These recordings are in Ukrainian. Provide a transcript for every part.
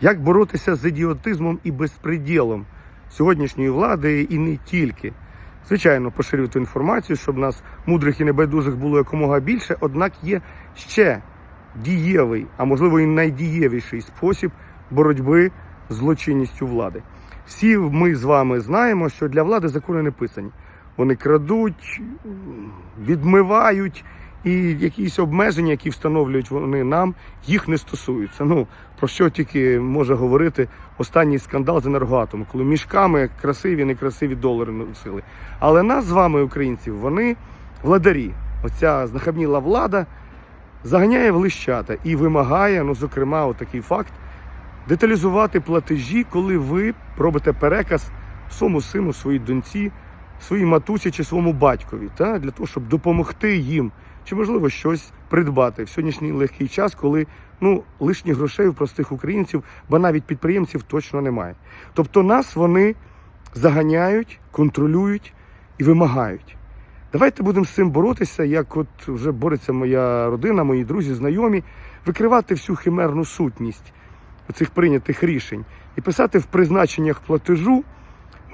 Як боротися з ідіотизмом і безпреділом сьогоднішньої влади і не тільки? Звичайно, поширювати інформацію, щоб нас мудрих і небайдужих було якомога більше. Однак є ще дієвий, а можливо і найдієвіший спосіб боротьби з злочинністю влади. Всі ми з вами знаємо, що для влади закони не писані. Вони крадуть, відмивають, і якісь обмеження, які встановлюють вони нам, їх не стосуються. Ну про що тільки може говорити останній скандал з енергоатому, коли мішками красиві, некрасиві долари носили. Але нас з вами, українців, вони владарі. Оця знахабніла влада заганяє в лищата і вимагає, ну зокрема, отакий факт, деталізувати платежі, коли ви робите переказ своєму сину, своїй доньці, своїй матусі чи своєму батькові, та, для того, щоб допомогти їм, чи можливо щось придбати в сьогоднішній легкий час, коли ну, лишніх грошей у простих українців, бо навіть підприємців точно немає. Тобто нас вони заганяють, контролюють і вимагають. Давайте будемо з цим боротися, як от вже бореться моя родина, мої друзі, знайомі, викривати всю химерну сутність цих прийнятих рішень і писати в призначеннях платежу,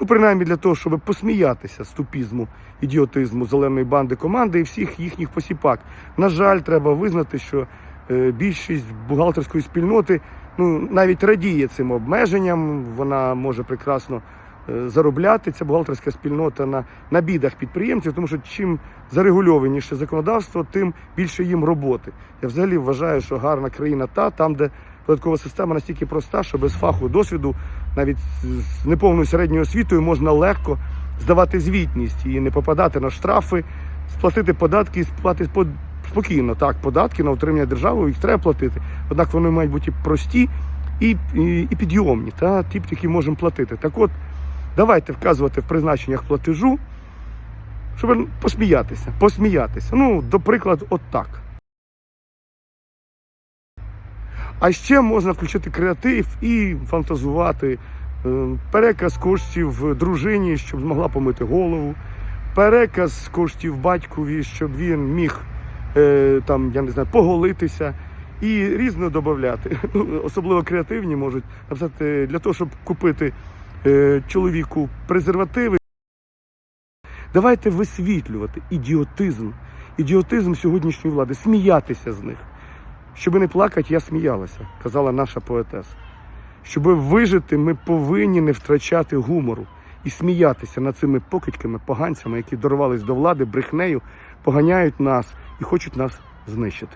ну принаймні для того, щоб посміятися з тупізму, ідіотизму зеленої банди команди і всіх їхніх посіпак. На жаль, треба визнати, що е, більшість бухгалтерської спільноти ну навіть радіє цим обмеженням. Вона може прекрасно е, заробляти ця бухгалтерська спільнота на, на бідах підприємців, тому що чим зарегульованіше законодавство, тим більше їм роботи. Я взагалі вважаю, що гарна країна та там, де податкова система настільки проста, що без фаху досвіду, навіть з неповною середньою освітою, можна легко здавати звітність і не попадати на штрафи, сплатити податки і сплатити по- спокійно. Так, податки на утримання держави їх треба платити. Однак вони мають бути прості і, і, і підйомні, та ті, які можемо платити. Так от, давайте вказувати в призначеннях платежу, щоб посміятися, посміятися. Ну, до прикладу, от так. А ще можна включити креатив і фантазувати. Е, Переказ коштів дружині, щоб змогла помити голову, переказ коштів батькові, щоб він міг е, там, я не знаю, поголитися і різно додати. Особливо креативні можуть написати для того, щоб купити е, чоловіку презервативи. Давайте висвітлювати ідіотизм, ідіотизм сьогоднішньої влади, сміятися з них. Щоби не плакати, я сміялася, казала наша поетеса. Щоби вижити, ми повинні не втрачати гумору і сміятися над цими покидьками, поганцями, які дорвались до влади, брехнею, поганяють нас і хочуть нас знищити.